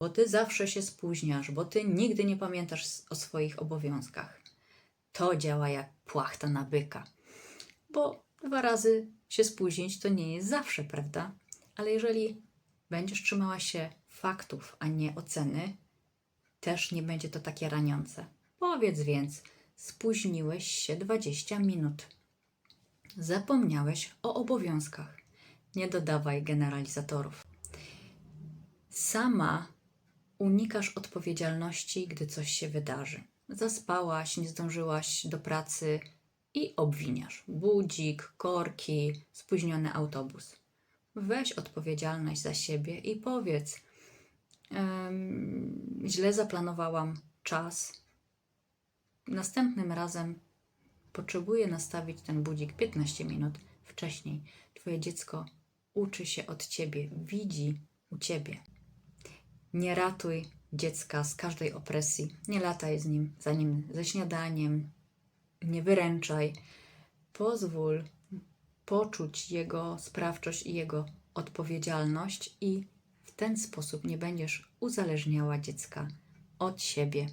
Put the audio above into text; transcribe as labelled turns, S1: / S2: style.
S1: bo ty zawsze się spóźniasz, bo ty nigdy nie pamiętasz o swoich obowiązkach. To działa jak płachta na byka, bo dwa razy się spóźnić to nie jest zawsze, prawda? Ale jeżeli będziesz trzymała się faktów, a nie oceny, też nie będzie to takie raniące. Powiedz więc, spóźniłeś się 20 minut. Zapomniałeś o obowiązkach. Nie dodawaj generalizatorów. Sama unikasz odpowiedzialności, gdy coś się wydarzy. Zaspałaś, nie zdążyłaś do pracy i obwiniasz. Budzik, korki, spóźniony autobus. Weź odpowiedzialność za siebie i powiedz: "Em, Źle zaplanowałam czas. Następnym razem potrzebuję nastawić ten budzik 15 minut wcześniej. Twoje dziecko uczy się od ciebie, widzi u ciebie. Nie ratuj dziecka z każdej opresji. Nie lataj z nim, za nim ze śniadaniem. Nie wyręczaj. Pozwól poczuć jego sprawczość i jego odpowiedzialność, i w ten sposób nie będziesz uzależniała dziecka od siebie.